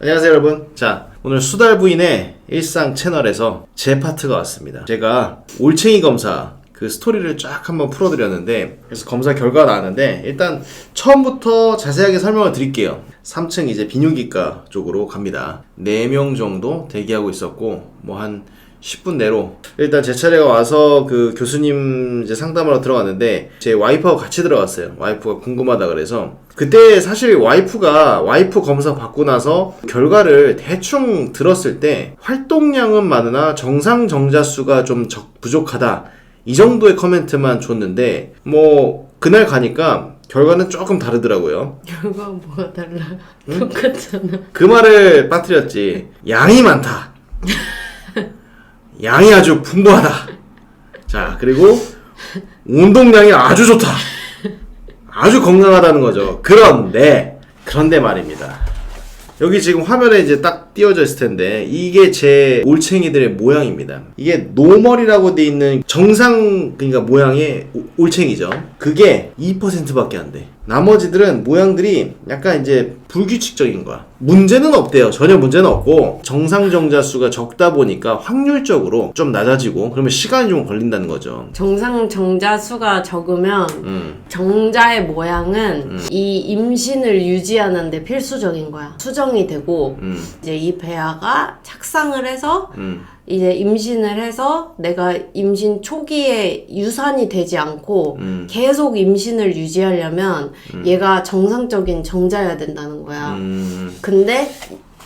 안녕하세요 여러분. 자 오늘 수달 부인의 일상 채널에서 제 파트가 왔습니다. 제가 올챙이 검사 그 스토리를 쫙 한번 풀어드렸는데 그래서 검사 결과가 나왔는데 일단 처음부터 자세하게 설명을 드릴게요. 3층 이제 비뇨기과 쪽으로 갑니다. 4명 정도 대기하고 있었고 뭐 한 10분 내로 일단 제 차례가 와서 그 교수님 이제 상담하러 들어갔는데 제 와이프하고 같이 들어갔어요. 와이프가 궁금하다 그래서 그때 사실 와이프가 와이프 검사 받고 나서 결과를 대충 들었을 때 활동량은 많으나 정상 정자 수가 좀 적, 부족하다 이 정도의 커멘트만 줬는데 뭐 그날 가니까 결과는 조금 다르더라고요. 결과가 뭐가 달라? 똑같잖아. 그 말을 빠뜨렸지. 양이 많다. 양이 아주 풍부하다. 자, 그리고 운동량이 아주 좋다. 아주 건강하다는 거죠. 그런데, 그런데 말입니다. 여기 지금 화면에 이제 딱 띄워져 있을 텐데, 이게 제 올챙이들의 모양입니다. 이게 노멀이라고 돼 있는 정상, 그러니까 모양의 오- 올챙이죠. 그게 2%밖에 안 돼. 나머지들은 모양들이 약간 이제 불규칙적인 거야. 문제는 없대요. 전혀 문제는 없고 정상 정자 수가 적다 보니까 확률적으로 좀 낮아지고 그러면 시간이 좀 걸린다는 거죠. 정상 정자 수가 적으면 음. 정자의 모양은 이 임신을 유지하는데 필수적인 거야. 수정이 되고 음. 이제 이 배아가 착상을 해서 음. 이제 임신을 해서 내가 임신 초기에 유산이 되지 않고 음. 계속 임신을 유지하려면 얘가 정상적인 정자여야 된다는 거야. 음. 근데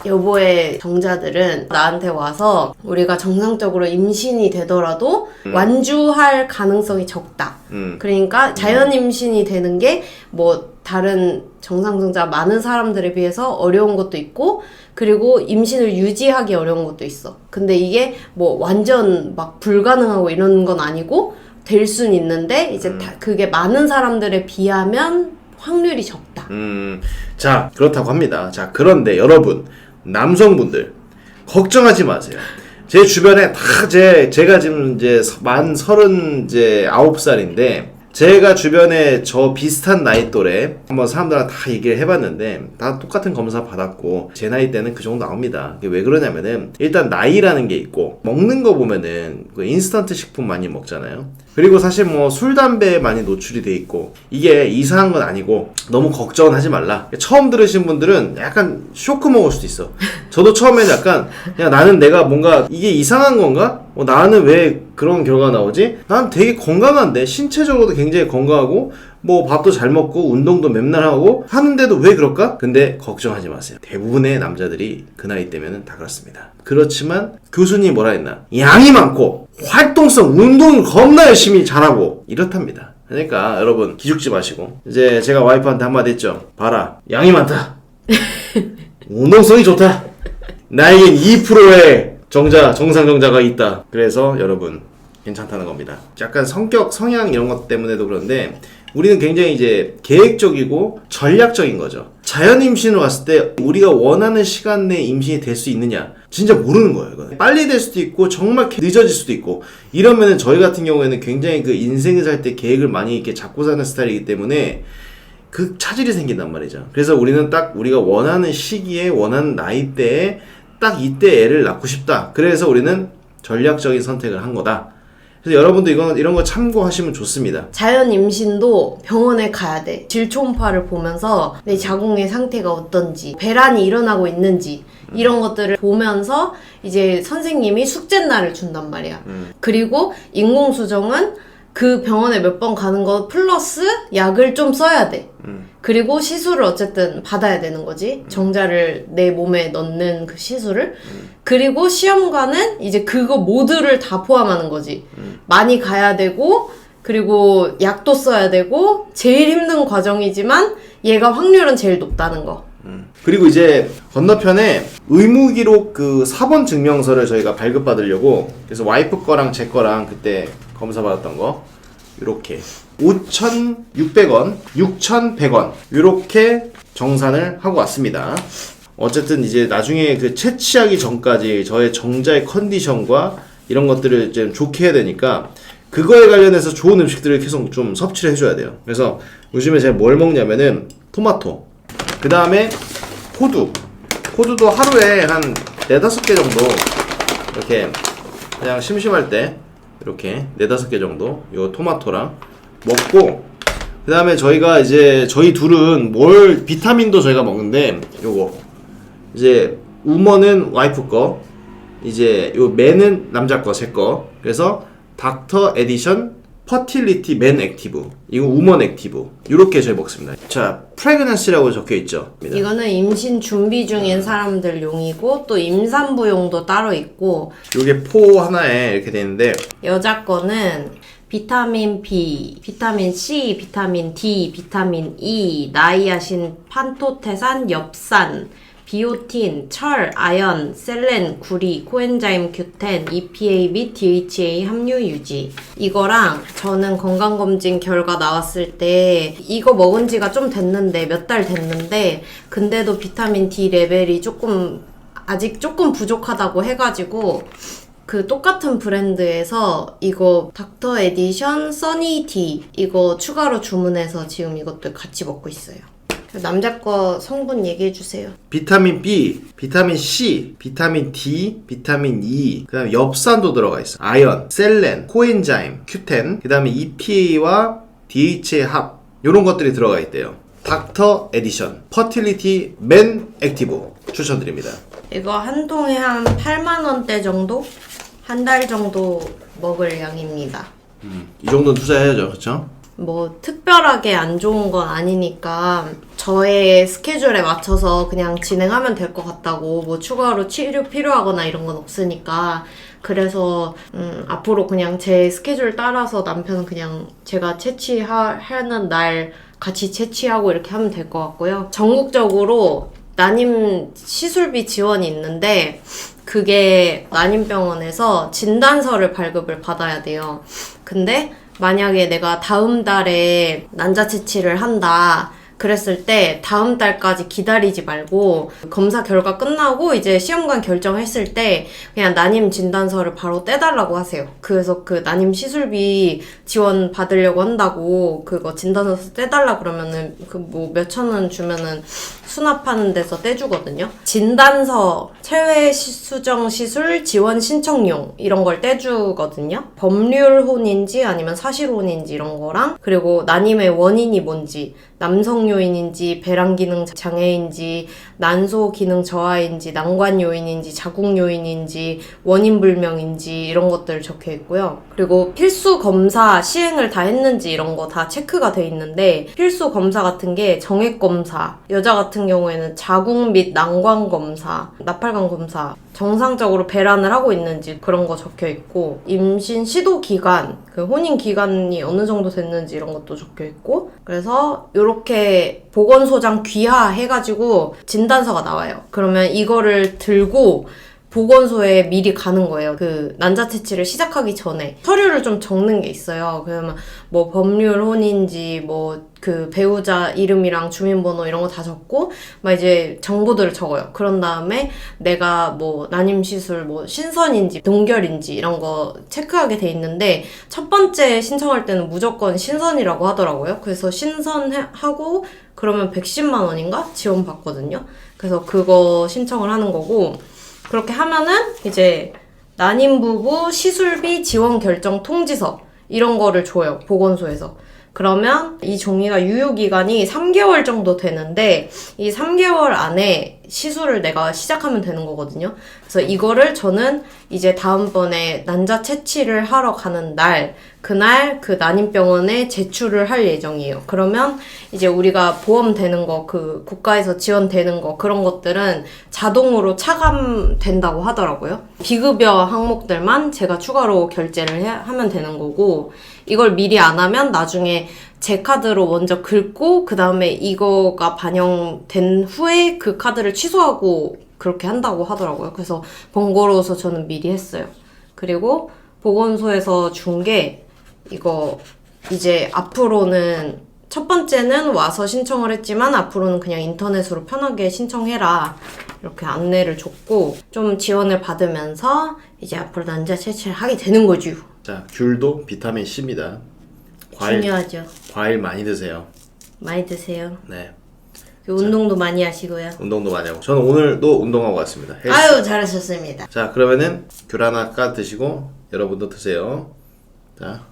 여보의 정자들은 나한테 와서 우리가 정상적으로 임신이 되더라도 완주할 가능성이 적다. 음. 그러니까 자연 임신이 되는 게뭐 다른 정상 정자 많은 사람들에 비해서 어려운 것도 있고 그리고 임신을 유지하기 어려운 것도 있어. 근데 이게 뭐 완전 막 불가능하고 이런 건 아니고 될 순 있는데 이제 다 그게 많은 사람들에 비하면 확률이 적다. 음, 자, 그렇다고 합니다. 자, 그런데 여러분, 남성분들, 걱정하지 마세요. 제 주변에 다 제, 제가 지금 이제 서- 만 서른 이제 아홉 살인데, 제가 주변에 저 비슷한 나이 또래 한번 사람들랑 다 얘기를 해봤는데 다 똑같은 검사 받았고 제 나이 때는 그 정도 나옵니다. 왜 그러냐면은 일단 나이라는 게 있고 먹는 거 보면은 그 인스턴트 식품 많이 먹잖아요. 그리고 사실 뭐 술 담배에 많이 노출이 돼 있고 이게 이상한 건 아니고 너무 걱정은 하지 말라. 처음 들으신 분들은 약간 쇼크 먹을 수도 있어. 저도 처음에는 약간 야 나는 내가 뭔가 이게 이상한 건가? 어, 나는 왜 그런 결과가 나오지? 난 되게 건강한데 신체적으로도 굉장히 건강하고 뭐 밥도 잘 먹고 운동도 맨날 하고 하는데도 왜 그럴까? 근데 걱정하지 마세요. 대부분의 남자들이 그 나이 때면은 다 그렇습니다. 그렇지만 교수님이 뭐라 했나? 양이 많고 활동성 운동을 겁나 열심히 잘하고 이렇답니다. 그러니까 여러분 기죽지 마시고 이제 제가 와이프한테 한마디 했죠. 봐라 양이 많다. 운동성이 좋다. 나에겐 2%의 정자, 정상 정자가 있다. 그래서 여러분 괜찮다는 겁니다. 약간 성격, 성향 이런 것 때문에도 그런데 우리는 굉장히 이제 계획적이고 전략적인 거죠. 자연 임신을 왔을 때 우리가 원하는 시간 내에 임신이 될 수 있느냐 진짜 모르는 거예요. 이거는. 빨리 될 수도 있고 정말 늦어질 수도 있고 이러면은 저희 같은 경우에는 굉장히 그 인생을 살 때 계획을 많이 이렇게 잡고 사는 스타일이기 때문에 그 차질이 생긴단 말이죠. 그래서 우리는 딱 우리가 원하는 시기에 원하는 나이대에 딱 이때 애를 낳고 싶다. 그래서 우리는 전략적인 선택을 한 거다. 그래서 여러분도 이건 이런 거 참고하시면 좋습니다. 자연 임신도 병원에 가야 돼. 질 초음파를 보면서 내 자궁의 상태가 어떤지, 배란이 일어나고 있는지 이런 것들을 보면서 이제 선생님이 숙제 날을 준단 말이야. 그리고 인공수정은 그 병원에 몇 번 가는 거 플러스 약을 좀 써야 돼. 그리고 시술을 어쨌든 받아야 되는 거지. 정자를 내 몸에 넣는 그 시술을. 그리고 시험관은 이제 그거 모두를 다 포함하는 거지. 많이 가야 되고, 그리고 약도 써야 되고, 제일 힘든 과정이지만 얘가 확률은 제일 높다는 거. 그리고 이제 건너편에 의무 기록 그 4번 증명서를 저희가 발급받으려고 그래서 와이프 거랑 제 거랑 그때 검사 받았던 거. 이렇게. 5,600원, 6,100원. 이렇게 정산을 하고 왔습니다. 어쨌든 이제 나중에 그 채취하기 전까지 저의 정자의 컨디션과 이런 것들을 이제 좋게 해야 되니까 그거에 관련해서 좋은 음식들을 계속 좀 섭취를 해줘야 돼요. 그래서 요즘에 제가 뭘 먹냐면은 토마토, 그 다음에 호두, 호두도 하루에 한 네다섯 개 정도 이렇게 그냥 심심할 때 이렇게 네다섯 개 정도 요 토마토랑 먹고 그 다음에 저희가 이제 저희 둘은 뭘 비타민도 저희가 먹는데 요거. 이제 우먼은 와이프 거 이제 요 맨은 남자 거 제 거. 그래서 닥터 에디션 퍼틸리티 맨 액티브 이거 우먼 액티브 이렇게 저희 먹습니다. 자 프레그넌시라고 적혀 있죠? 이거는 임신 준비 중인 사람들 용이고 또 임산부용도 따로 있고 요게 포 하나에 이렇게 돼 있는데 여자 거는 비타민 B, 비타민 C, 비타민 D, 비타민 E, 나이아신, 판토테산, 엽산, 비오틴, 철, 아연, 셀렌, 구리, 코엔자임 규텐, EPA 및 DHA 함유 유지. 이거랑 저는 건강검진 결과 나왔을 때 이거 먹은 지가 좀 됐는데 몇 달 됐는데 근데도 비타민 D 레벨이 조금 아직 조금 부족하다고 해가지고 그 똑같은 브랜드에서 이거 닥터 에디션 써니티 이거 추가로 주문해서 지금 이것도 같이 먹고 있어요. 남자 거 성분 얘기해 주세요. 비타민 B, 비타민 C, 비타민 D, 비타민 E, 그 다음에 엽산도 들어가 있어. 아연, 셀렌, 코엔자임, 큐텐, 그 다음에 EPA와 DHA 합, 요런 것들이 들어가 있대요. 닥터 에디션, 퍼틸리티 맨 액티브 추천드립니다. 이거 한 통에 한 8만 원대 정도? 한 달 정도 먹을 양입니다. 이 정도는 투자해야죠, 그쵸? 뭐 특별하게 안 좋은 건 아니니까 저의 스케줄에 맞춰서 그냥 진행하면 될 것 같다고 뭐 추가로 치료 필요하거나 이런 건 없으니까 그래서 음, 앞으로 그냥 제 스케줄 따라서 남편은 그냥 제가 채취하는 날 같이 채취하고 이렇게 하면 될 것 같고요. 전국적으로 난임 시술비 지원이 있는데 그게 난임병원에서 진단서를 발급을 받아야 돼요. 근데 만약에 내가 다음 달에 난자 채취를 한다. 그랬을 때 다음 달까지 기다리지 말고 검사 결과 끝나고 이제 시험관 결정했을 때 그냥 난임 진단서를 바로 떼달라고 하세요. 그래서 그 난임 시술비 지원 받으려고 한다고 그거 진단서 떼달라 그러면은 그 뭐 몇천 원 주면은 수납하는 데서 떼주거든요. 진단서, 체외 시- 수정 시술 지원 신청용 이런 걸 떼주거든요. 법률혼인지 아니면 사실혼인지 이런 거랑 그리고 난임의 원인이 뭔지 남성 요인인지 배란 기능 장애인지 난소 기능 저하인지 난관 요인인지 자궁 요인인지 원인 불명인지 이런 것들 적혀 있고요. 그리고 필수 검사 시행을 다 했는지 이런 거 다 체크가 돼 있는데 필수 검사 같은 게 정액 검사, 여자 같은 경우에는 자궁 및 난관 검사, 나팔관 검사, 정상적으로 배란을 하고 있는지 그런 거 적혀 있고 임신 시도 기간, 그 혼인 기간이 어느 정도 됐는지 이런 것도 적혀 있고 그래서 이 렇게 보건소장 귀하 해가지고 진단서가 나와요. 그러면 이거를 들고 보건소에 미리 가는 거예요. 그 난자 채취를 시작하기 전에 서류를 좀 적는 게 있어요. 그러면 뭐 법률 혼인지 뭐 그 배우자 이름이랑 주민번호 이런 거 다 적고 막 이제 정보들을 적어요. 그런 다음에 내가 뭐 난임 시술 뭐 신선인지 동결인지 이런 거 체크하게 돼 있는데 첫 번째 신청할 때는 무조건 신선이라고 하더라고요. 그래서 신선하고 그러면 110만 원인가 지원 받거든요. 그래서 그거 신청을 하는 거고 그렇게 하면은 이제 난임 부부 시술비 지원 결정 통지서 이런 거를 줘요 보건소에서. 그러면 이 종이가 유효 기간이 3개월 정도 되는데 이 3개월 안에 시술을 내가 시작하면 되는 거거든요. 그래서 이거를 저는 이제 다음번에 난자 채취를 하러 가는 날 그날 그 난임병원에 제출을 할 예정이에요. 그러면 이제 우리가 보험 되는 거, 그 국가에서 지원되는 거 그런 것들은 자동으로 차감된다고 하더라고요. 비급여 항목들만 제가 추가로 결제를 해, 하면 되는 거고 이걸 미리 안 하면 나중에 제 카드로 먼저 긁고 그 다음에 이거가 반영된 후에 그 카드를 취소하고 그렇게 한다고 하더라고요. 그래서 번거로워서 저는 미리 했어요. 그리고 보건소에서 준 게 이거 이제 앞으로는 첫 번째는 와서 신청을 했지만 앞으로는 그냥 인터넷으로 편하게 신청해라 이렇게 안내를 줬고 좀 지원을 받으면서 이제 앞으로 난자 채취를 하게 되는 거죠. 자, 귤도 비타민 C입니다. 과일, 중요하죠. 과일 많이 드세요. 많이 드세요. 네. 운동도 많이 하시고요. 운동도 많이 하고 저는 오늘도 운동하고 왔습니다. 헬스. 아유 잘하셨습니다. 자 그러면은 귤 하나 까 드시고 여러분도 드세요. 자